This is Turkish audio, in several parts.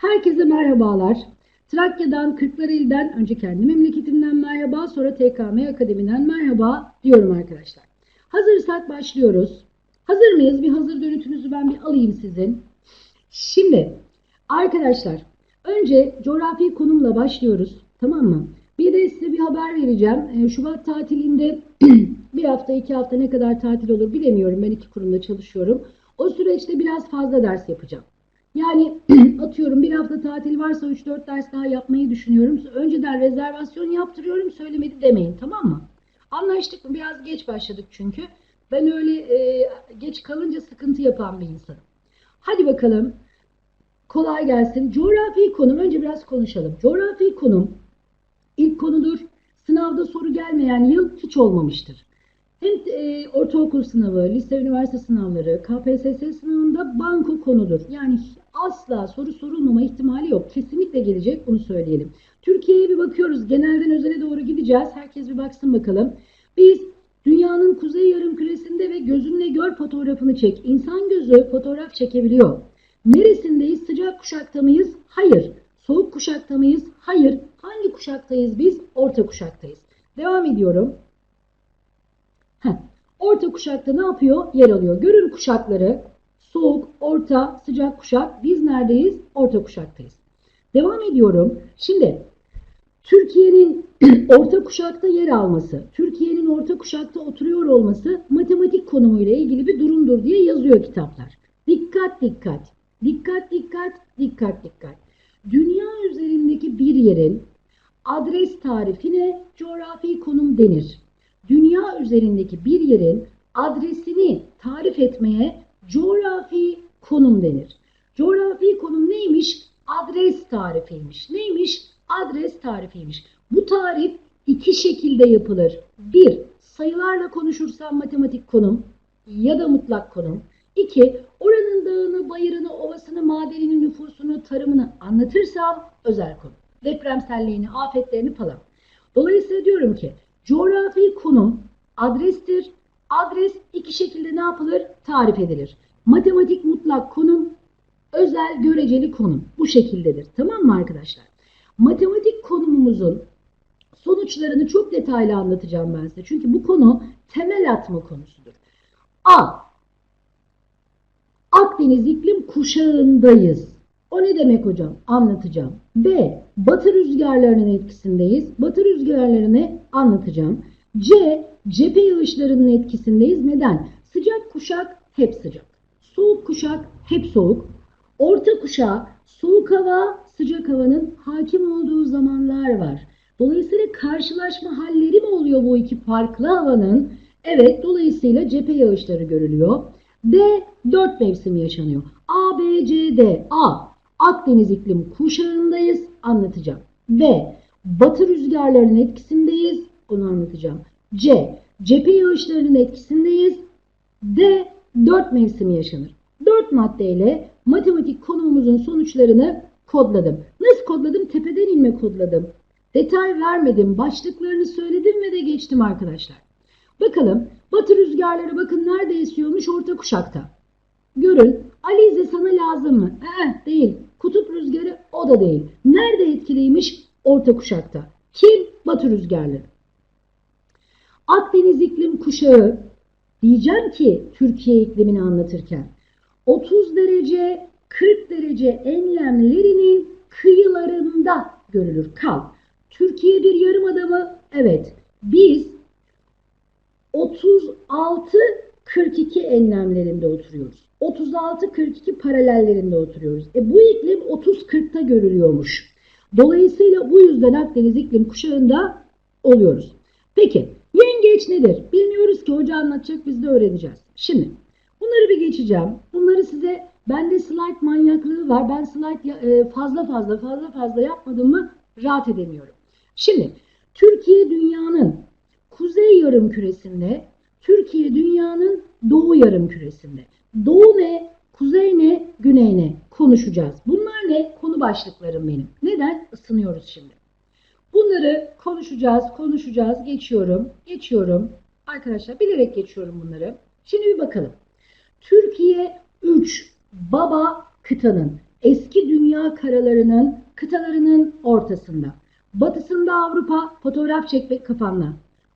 Herkese merhabalar. Trakya'dan, Kırklareli'den, önce kendi memleketimden merhaba, sonra TKM Akademi'den merhaba diyorum arkadaşlar. Hazırsak başlıyoruz. Hazır mıyız? Bir hazır dönütünüzü ben bir alayım sizin. Şimdi arkadaşlar önce coğrafi konumla başlıyoruz. Tamam mı? Bir de size bir haber vereceğim. Ee, Şubat tatilinde bir hafta iki hafta ne kadar tatil olur bilemiyorum. Ben iki kurumda çalışıyorum. O süreçte biraz fazla ders yapacağım. Yani atıyorum bir hafta tatil varsa 3-4 ders daha yapmayı düşünüyorum. Önceden rezervasyon yaptırıyorum söylemedi demeyin tamam mı? Anlaştık mı? Biraz geç başladık çünkü. Ben öyle e, geç kalınca sıkıntı yapan bir insanım. Hadi bakalım. Kolay gelsin. Coğrafi konum. Önce biraz konuşalım. Coğrafi konum ilk konudur. Sınavda soru gelmeyen yıl hiç olmamıştır. Hem e, ortaokul sınavı, lise üniversite sınavları, KPSS sınavında banko konudur. Yani asla soru sorulmama ihtimali yok. Kesinlikle gelecek bunu söyleyelim. Türkiye'ye bir bakıyoruz. Genelden özele doğru gideceğiz. Herkes bir baksın bakalım. Biz dünyanın kuzey yarım küresinde ve gözünle gör fotoğrafını çek. İnsan gözü fotoğraf çekebiliyor. Neresindeyiz? Sıcak kuşakta mıyız? Hayır. Soğuk kuşakta mıyız? Hayır. Hangi kuşaktayız biz? Orta kuşaktayız. Devam ediyorum. Heh. Orta kuşakta ne yapıyor? Yer alıyor. Görün kuşakları. Soğuk, orta, sıcak kuşak. Biz neredeyiz? Orta kuşaktayız. Devam ediyorum. Şimdi Türkiye'nin orta kuşakta yer alması, Türkiye'nin orta kuşakta oturuyor olması matematik konumuyla ilgili bir durumdur diye yazıyor kitaplar. Dikkat dikkat. Dikkat dikkat. Dikkat dikkat. Dünya üzerindeki bir yerin adres tarifine coğrafi konum denir. Dünya üzerindeki bir yerin adresini tarif etmeye coğrafi konum denir. Coğrafi konum neymiş? Adres tarifiymiş. Neymiş? Adres tarifiymiş. Bu tarif iki şekilde yapılır. Bir, sayılarla konuşursam matematik konum ya da mutlak konum. İki, oranın dağını, bayırını, ovasını, madenini, nüfusunu, tarımını anlatırsam özel konu. Depremselliğini, afetlerini falan. Dolayısıyla diyorum ki coğrafi konum adrestir. Adres iki şekilde ne yapılır? Tarif edilir. Matematik mutlak konum, özel göreceli konum. Bu şekildedir. Tamam mı arkadaşlar? Matematik konumumuzun sonuçlarını çok detaylı anlatacağım ben size. Çünkü bu konu temel atma konusudur. A. Akdeniz iklim kuşağındayız. O ne demek hocam? Anlatacağım. B. Batı rüzgarlarının etkisindeyiz. Batı rüzgarlarını anlatacağım. C. Cephe yağışlarının etkisindeyiz. Neden? Sıcak kuşak hep sıcak. Soğuk kuşak hep soğuk. Orta kuşağı soğuk hava, sıcak havanın hakim olduğu zamanlar var. Dolayısıyla karşılaşma halleri mi oluyor bu iki farklı havanın? Evet, dolayısıyla cephe yağışları görülüyor. D. Dört mevsim yaşanıyor. A, B, C, D. A. Akdeniz iklim kuşağındayız. Anlatacağım. B. Batı rüzgarlarının etkisindeyiz. Onu anlatacağım. C. Cephe yağışlarının etkisindeyiz. D. Dört mevsim yaşanır. Dört maddeyle matematik konumumuzun sonuçlarını kodladım. Nasıl kodladım? Tepeden inme kodladım. Detay vermedim. Başlıklarını söyledim ve de geçtim arkadaşlar. Bakalım batı rüzgarları bakın nerede esiyormuş? Orta kuşakta. Görün Alize sana lazım mı? Eh, değil. Kutup rüzgarı o da değil. Nerede etkiliymiş? Orta kuşakta. Kim? Batı rüzgarları. Akdeniz iklim kuşağı diyeceğim ki Türkiye iklimini anlatırken 30 derece 40 derece enlemlerinin kıyılarında görülür kal. Türkiye bir yarım adamı evet biz 36 42 enlemlerinde oturuyoruz. 36-42 paralellerinde oturuyoruz. E bu iklim 30-40'ta görülüyormuş. Dolayısıyla bu yüzden Akdeniz iklim kuşağında oluyoruz. Peki yengeç nedir? Bilmiyoruz ki hoca anlatacak biz de öğreneceğiz. Şimdi bunları bir geçeceğim. Bunları size bende slide manyaklığı var. Ben slide fazla fazla fazla fazla yapmadım mı rahat edemiyorum. Şimdi Türkiye dünyanın kuzey yarım küresinde, Türkiye dünyanın doğu yarım küresinde. Doğu ne, kuzey ne, güney ne konuşacağız. Bunlar ne? Konu başlıklarım benim. Neden? Isınıyoruz şimdi. Bunları konuşacağız, konuşacağız. Geçiyorum, geçiyorum. Arkadaşlar bilerek geçiyorum bunları. Şimdi bir bakalım. Türkiye 3 baba kıtanın eski dünya karalarının, kıtalarının ortasında. Batısında Avrupa, fotoğraf çekmek kafamla.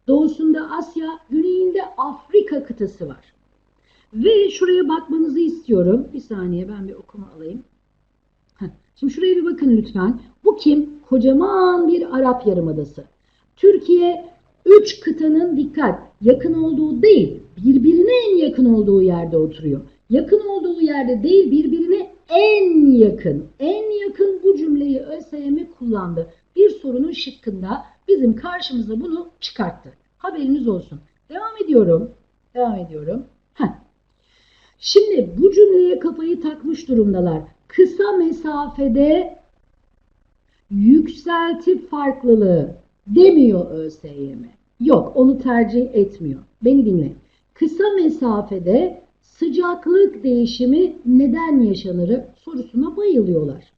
Doğusunda Asya, güneyinde Afrika kıtası var. Ve şuraya bakmanızı istiyorum. Bir saniye ben bir okuma alayım. Şimdi şuraya bir bakın lütfen. Bu kim? Kocaman bir Arap Yarımadası. Türkiye üç kıtanın dikkat yakın olduğu değil, birbirine en yakın olduğu yerde oturuyor. Yakın olduğu yerde değil, birbirine en yakın. En yakın bu cümleyi ÖSYM kullandı. Bir sorunun şıkkında bizim karşımıza bunu çıkarttı. Haberiniz olsun. Devam ediyorum. Devam ediyorum. Heh. Şimdi bu cümleye kafayı takmış durumdalar. Kısa mesafede yükselti farklılığı demiyor ÖSYM. Yok onu tercih etmiyor. Beni dinle. Kısa mesafede sıcaklık değişimi neden yaşanır sorusuna bayılıyorlar.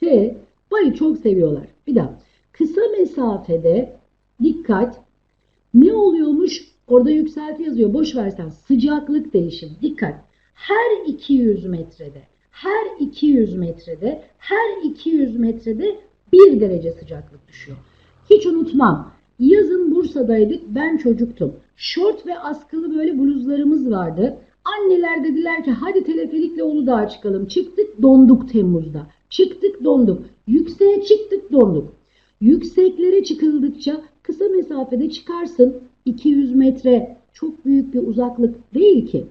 He, bayı çok seviyorlar. Bir daha. Kısa mesafede dikkat ne oluyormuş? Orada yükselti yazıyor. Boş versen sıcaklık değişimi. Dikkat. Her 200 metrede, her 200 metrede, her 200 metrede 1 derece sıcaklık düşüyor. Hiç unutmam. Yazın Bursa'daydık. Ben çocuktum. Şort ve askılı böyle bluzlarımız vardı. Anneler dediler ki hadi teleferikle Uludağ'a çıkalım. Çıktık donduk Temmuz'da. Çıktık donduk. Yükseğe çıktık donduk. Yükseklere çıkıldıkça kısa mesafede çıkarsın. 200 metre çok büyük bir uzaklık değil ki.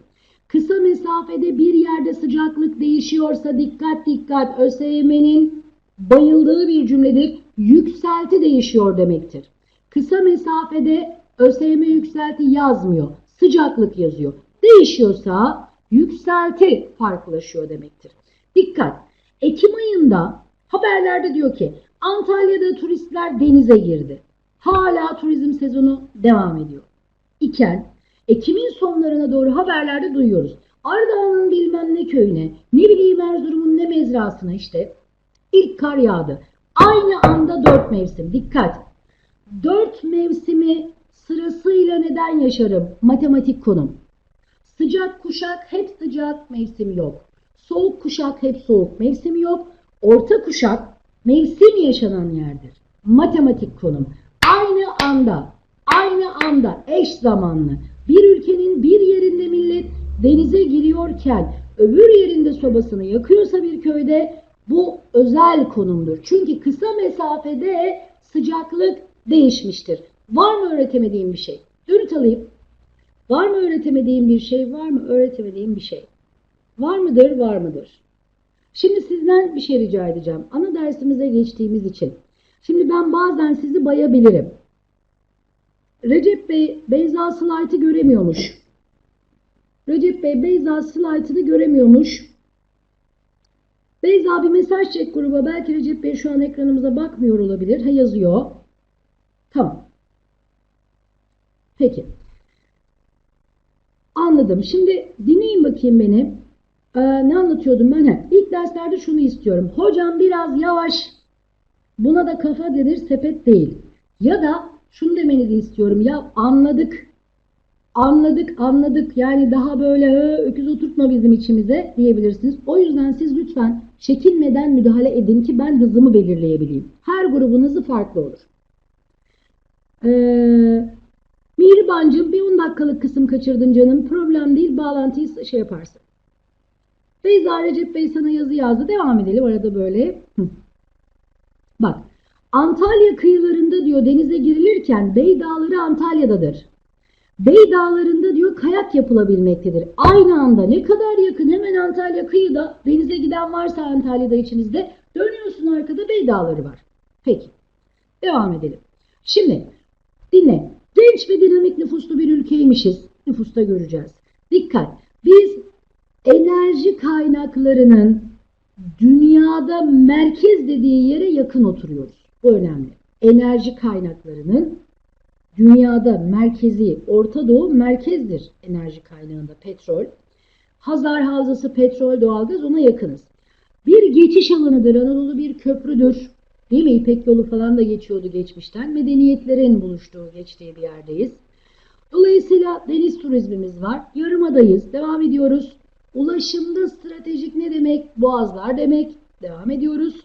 Kısa mesafede bir yerde sıcaklık değişiyorsa dikkat dikkat ÖSYM'nin bayıldığı bir cümledir. Yükselti değişiyor demektir. Kısa mesafede ÖSYM yükselti yazmıyor. Sıcaklık yazıyor. Değişiyorsa yükselti farklılaşıyor demektir. Dikkat! Ekim ayında haberlerde diyor ki Antalya'da turistler denize girdi. Hala turizm sezonu devam ediyor. İken Ekim'in sonlarına doğru haberlerde duyuyoruz. Ardahan'ın bilmem ne köyüne, ne bileyim Erzurum'un ne mezrasına işte ilk kar yağdı. Aynı anda dört mevsim. Dikkat! Dört mevsimi sırasıyla neden yaşarım? Matematik konum. Sıcak kuşak hep sıcak mevsim yok. Soğuk kuşak hep soğuk mevsim yok. Orta kuşak mevsim yaşanan yerdir. Matematik konum. Aynı anda, aynı anda eş zamanlı bir ülkenin bir yerinde millet denize giriyorken öbür yerinde sobasını yakıyorsa bir köyde bu özel konumdur. Çünkü kısa mesafede sıcaklık değişmiştir. Var mı öğretemediğim bir şey? Dönüt alayım. Var mı öğretemediğim bir şey? Var mı öğretemediğim bir şey? Var mıdır? Var mıdır? Şimdi sizden bir şey rica edeceğim. Ana dersimize geçtiğimiz için. Şimdi ben bazen sizi bayabilirim. Recep Bey Beyza slaytı göremiyormuş. Recep Bey Beyza slaytını göremiyormuş. Beyza bir mesaj çek gruba. Belki Recep Bey şu an ekranımıza bakmıyor olabilir. Ha yazıyor. Tamam. Peki. Anladım. Şimdi dinleyin bakayım beni. Ee, ne anlatıyordum ben? He, derslerde şunu istiyorum. Hocam biraz yavaş. Buna da kafa denir sepet değil. Ya da şunu demenizi istiyorum. Ya anladık. Anladık anladık. Yani daha böyle "Ö, öküz oturtma bizim içimize diyebilirsiniz. O yüzden siz lütfen çekinmeden müdahale edin ki ben hızımı belirleyebileyim. Her grubun farklı olur. Ee, Mihribancığım bir 10 dakikalık kısım kaçırdın canım. Problem değil. Bağlantıyı şey yaparsın. Beyza Recep Bey sana yazı yazdı. Devam edelim arada böyle. Bak. Antalya kıyılarında diyor denize girilirken Bey Dağları Antalya'dadır. Bey Dağları'nda diyor kayak yapılabilmektedir. Aynı anda ne kadar yakın hemen Antalya kıyıda denize giden varsa Antalya'da içinizde dönüyorsun arkada Bey Dağları var. Peki. Devam edelim. Şimdi dinle. Genç ve dinamik nüfuslu bir ülkeymişiz. Nüfusta göreceğiz. Dikkat. Biz enerji kaynaklarının dünyada merkez dediği yere yakın oturuyoruz. Bu önemli. Enerji kaynaklarının dünyada merkezi, Orta Doğu merkezdir enerji kaynağında petrol. Hazar Havzası petrol, doğalgaz ona yakınız. Bir geçiş alanıdır, Anadolu bir köprüdür. Değil mi? İpek yolu falan da geçiyordu geçmişten. Medeniyetlerin buluştuğu, geçtiği bir yerdeyiz. Dolayısıyla deniz turizmimiz var. Yarımadayız. Devam ediyoruz. Ulaşımda stratejik ne demek? Boğazlar demek. Devam ediyoruz.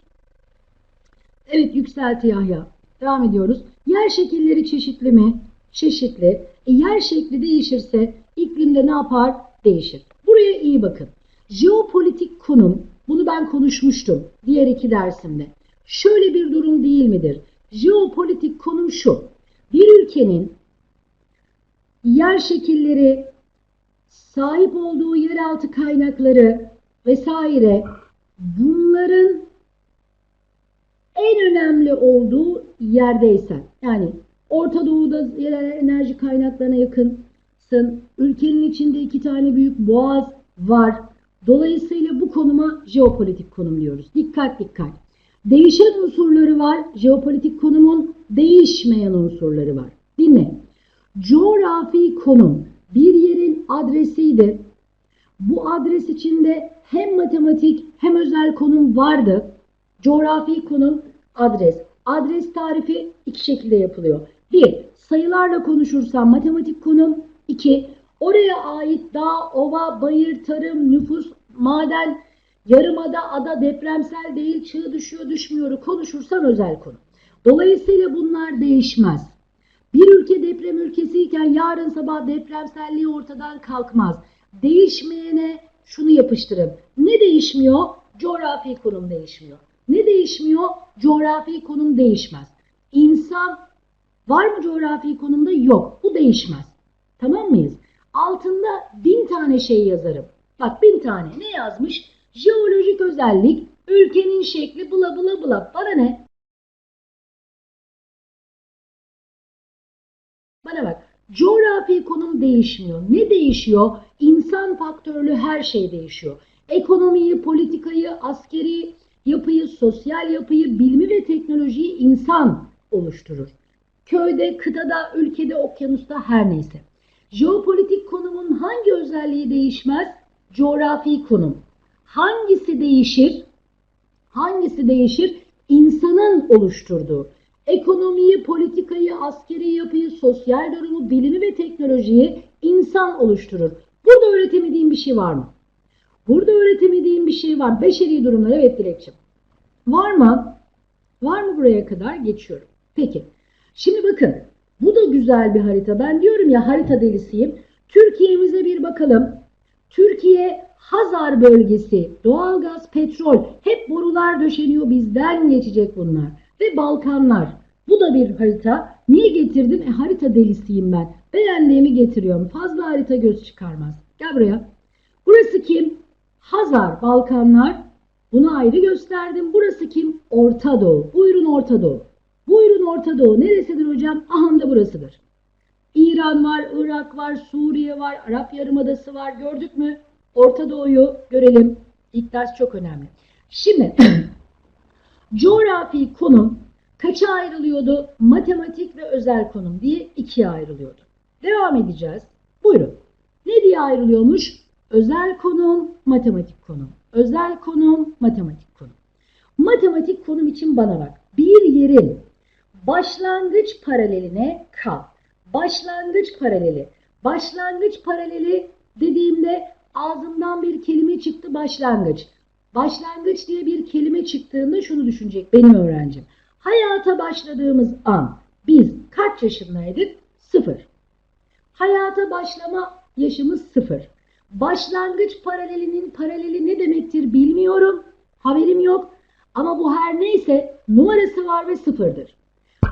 Evet yükselti Yahya. Devam ediyoruz. Yer şekilleri çeşitli mi? Çeşitli. E, yer şekli değişirse iklimde ne yapar? Değişir. Buraya iyi bakın. Jeopolitik konum, bunu ben konuşmuştum diğer iki dersimde. Şöyle bir durum değil midir? Jeopolitik konum şu. Bir ülkenin yer şekilleri, sahip olduğu yeraltı kaynakları vesaire bunların en önemli olduğu yerdeysen yani Orta Doğu'da enerji kaynaklarına yakınsın. Ülkenin içinde iki tane büyük boğaz var. Dolayısıyla bu konuma jeopolitik konum diyoruz. Dikkat dikkat. Değişen unsurları var. Jeopolitik konumun değişmeyen unsurları var. Dinle. Coğrafi konum bir yerin adresiydi. Bu adres içinde hem matematik hem özel konum vardı. Coğrafi konum adres. Adres tarifi iki şekilde yapılıyor. Bir, sayılarla konuşursam matematik konum. İki, oraya ait dağ, ova, bayır, tarım, nüfus, maden, yarımada, ada, depremsel değil, çığ düşüyor, düşmüyor konuşursam özel konum. Dolayısıyla bunlar değişmez. Bir ülke deprem ülkesiyken yarın sabah depremselliği ortadan kalkmaz. Değişmeyene şunu yapıştırın. Ne değişmiyor? Coğrafi konum değişmiyor. Ne değişmiyor? Coğrafi konum değişmez. İnsan var mı coğrafi konumda? Yok. Bu değişmez. Tamam mıyız? Altında bin tane şey yazarım. Bak bin tane. Ne yazmış? Jeolojik özellik, ülkenin şekli, bula bula bula. Bana ne? Bana bak. Coğrafi konum değişmiyor. Ne değişiyor? İnsan faktörlü her şey değişiyor. Ekonomiyi, politikayı, askeri yapıyı, sosyal yapıyı, bilimi ve teknolojiyi insan oluşturur. Köyde, kıtada, ülkede, okyanusta her neyse. Jeopolitik konumun hangi özelliği değişmez? Coğrafi konum. Hangisi değişir? Hangisi değişir? İnsanın oluşturduğu. Ekonomiyi, politikayı, askeri yapıyı, sosyal durumu, bilimi ve teknolojiyi insan oluşturur. Burada öğretemediğim bir şey var mı? Burada öğretemediğim bir şey var. Beşeri durumlar. Evet Dilekçim. Var mı? Var mı buraya kadar? Geçiyorum. Peki. Şimdi bakın. Bu da güzel bir harita. Ben diyorum ya harita delisiyim. Türkiye'mize bir bakalım. Türkiye Hazar bölgesi, doğalgaz, petrol, hep borular döşeniyor. Bizden geçecek bunlar. Ve Balkanlar. Bu da bir harita. Niye getirdim? E harita delisiyim ben. Beğendiğimi getiriyorum. Fazla harita göz çıkarmaz. Gel buraya. Burası kim? Hazar, Balkanlar. Bunu ayrı gösterdim. Burası kim? Orta Doğu. Buyurun Orta Doğu. Buyurun Orta Doğu. Neresidir hocam? Aha da burasıdır. İran var, Irak var, Suriye var, Arap Yarımadası var. Gördük mü? Orta Doğu'yu görelim. İlk ders çok önemli. Şimdi coğrafi konum kaça ayrılıyordu? Matematik ve özel konum diye ikiye ayrılıyordu. Devam edeceğiz. Buyurun. Ne diye ayrılıyormuş? Özel konum, matematik konum. Özel konum, matematik konum. Matematik konum için bana bak. Bir yerin başlangıç paraleline kal. Başlangıç paraleli. Başlangıç paraleli dediğimde ağzımdan bir kelime çıktı başlangıç. Başlangıç diye bir kelime çıktığında şunu düşünecek benim öğrencim. Hayata başladığımız an biz kaç yaşındaydık? Sıfır. Hayata başlama yaşımız sıfır. Başlangıç paralelinin paraleli ne demektir bilmiyorum. Haberim yok. Ama bu her neyse numarası var ve sıfırdır.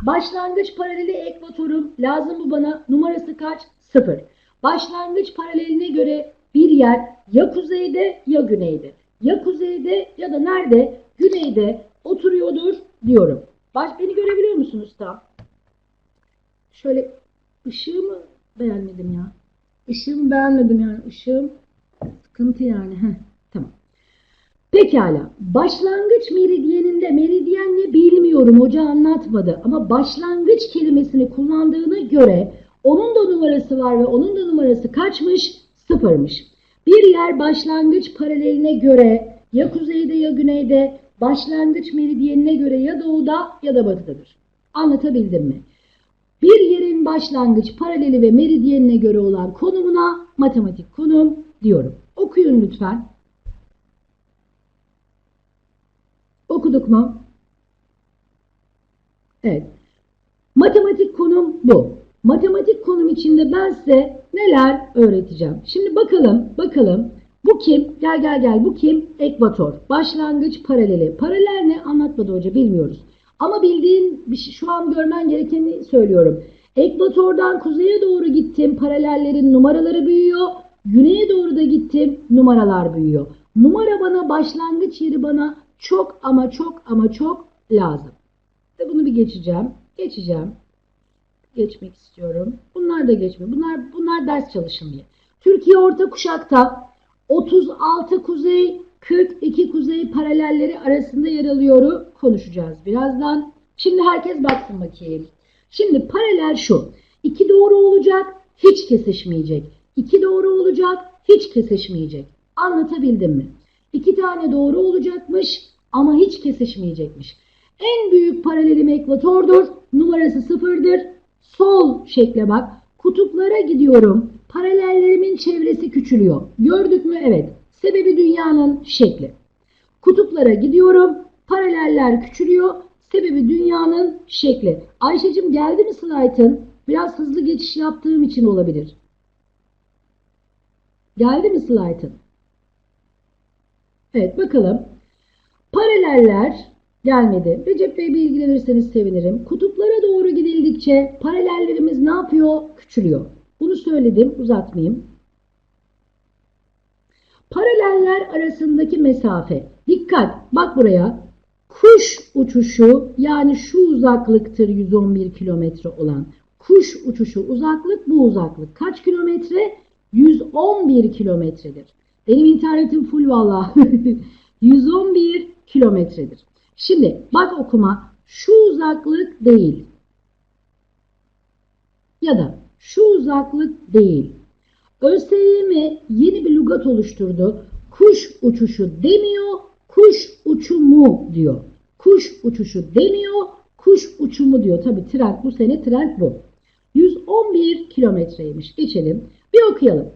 Başlangıç paraleli ekvatorum lazım mı bana? Numarası kaç? Sıfır. Başlangıç paraleline göre bir yer ya kuzeyde ya güneyde. Ya kuzeyde ya da nerede? Güneyde oturuyordur diyorum. Baş, beni görebiliyor musunuz tam? Şöyle ışığı mı beğenmedim ya? Işığımı beğenmedim yani. Işığım sıkıntı yani. Heh, tamam. Pekala. Başlangıç meridyeninde meridyen ne bilmiyorum. Hoca anlatmadı. Ama başlangıç kelimesini kullandığına göre onun da numarası var ve onun da numarası kaçmış? Sıfırmış. Bir yer başlangıç paraleline göre ya kuzeyde ya güneyde, başlangıç meridyenine göre ya doğuda ya da batıdadır. Anlatabildim mi? Bir yerin başlangıç paraleli ve meridyenine göre olan konumuna matematik konum diyorum. Okuyun lütfen. Bulduk mu? Evet. Matematik konum bu. Matematik konum içinde ben size neler öğreteceğim. Şimdi bakalım, bakalım. Bu kim? Gel gel gel. Bu kim? Ekvator. Başlangıç paraleli. Paralel ne? Anlatmadı hoca bilmiyoruz. Ama bildiğin şey, şu an görmen gerekeni söylüyorum. Ekvatordan kuzeye doğru gittim. Paralellerin numaraları büyüyor. Güneye doğru da gittim. Numaralar büyüyor. Numara bana başlangıç yeri bana çok ama çok ama çok lazım. Ve bunu bir geçeceğim. Geçeceğim. Geçmek istiyorum. Bunlar da geçmiyor. Bunlar bunlar ders çalışılmıyor. Türkiye orta kuşakta 36 kuzey 42 kuzey paralelleri arasında yer alıyor. Konuşacağız birazdan. Şimdi herkes baksın bakayım. Şimdi paralel şu. İki doğru olacak, hiç kesişmeyecek. İki doğru olacak, hiç kesişmeyecek. Anlatabildim mi? İki tane doğru olacakmış ama hiç kesişmeyecekmiş. En büyük paralelim ekvatordur. Numarası sıfırdır. Sol şekle bak. Kutuplara gidiyorum. Paralellerimin çevresi küçülüyor. Gördük mü? Evet. Sebebi dünyanın şekli. Kutuplara gidiyorum. Paraleller küçülüyor. Sebebi dünyanın şekli. Ayşe'cim geldi mi slaytın? Biraz hızlı geçiş yaptığım için olabilir. Geldi mi slaytın? Evet bakalım. Paraleller gelmedi. Recep Bey bilgilenirseniz sevinirim. Kutuplara doğru gidildikçe paralellerimiz ne yapıyor? Küçülüyor. Bunu söyledim uzatmayayım. Paraleller arasındaki mesafe. Dikkat bak buraya. Kuş uçuşu yani şu uzaklıktır 111 kilometre olan. Kuş uçuşu uzaklık bu uzaklık. Kaç kilometre? 111 kilometredir. Benim internetim full valla. 111 kilometredir. Şimdi bak okuma. Şu uzaklık değil. Ya da şu uzaklık değil. ÖSYM yeni bir lügat oluşturdu. Kuş uçuşu demiyor, kuş uçumu diyor. Kuş uçuşu demiyor, kuş uçumu diyor. Tabi trend bu sene trend bu. 111 kilometreymiş. Geçelim. Bir okuyalım.